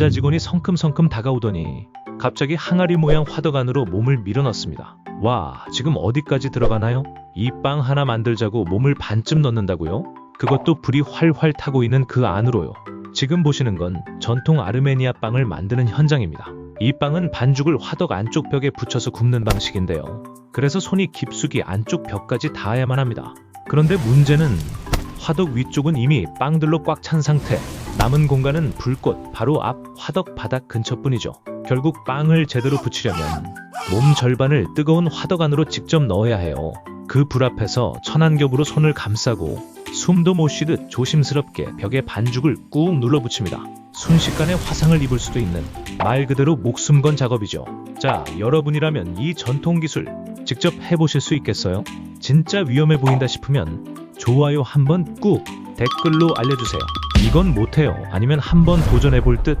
남자 직원이 성큼성큼 다가오더니 갑자기 항아리 모양 화덕 안으로 몸을 밀어넣습니다. 와, 지금 어디까지 들어가나요? 이 빵 하나 만들자고 몸을 반쯤 넣는다고요? 그것도 불이 활활 타고 있는 그 안으로요. 지금 보시는 건 전통 아르메니아 빵을 만드는 현장입니다. 이 빵은 반죽을 화덕 안쪽 벽에 붙여서 굽는 방식인데요. 그래서 손이 깊숙이 안쪽 벽까지 닿아야만 합니다. 그런데 문제는 화덕 위쪽은 이미 빵들로 꽉 찬 상태. 남은 공간은 불꽃 바로 앞 화덕 바닥 근처뿐이죠. 결국 빵을 제대로 붙이려면 몸 절반을 뜨거운 화덕 안으로 직접 넣어야 해요. 그 불 앞에서 천안겹으로 손을 감싸고 숨도 못 쉬듯 조심스럽게 벽에 반죽을 꾹 눌러 붙입니다. 순식간에 화상을 입을 수도 있는 말 그대로 목숨 건 작업이죠. 자, 여러분이라면 이 전통 기술 직접 해보실 수 있겠어요? 진짜 위험해 보인다 싶으면 좋아요 한번 꾹 댓글로 알려주세요. 이건 못해요. 아니면 한번 도전해볼 듯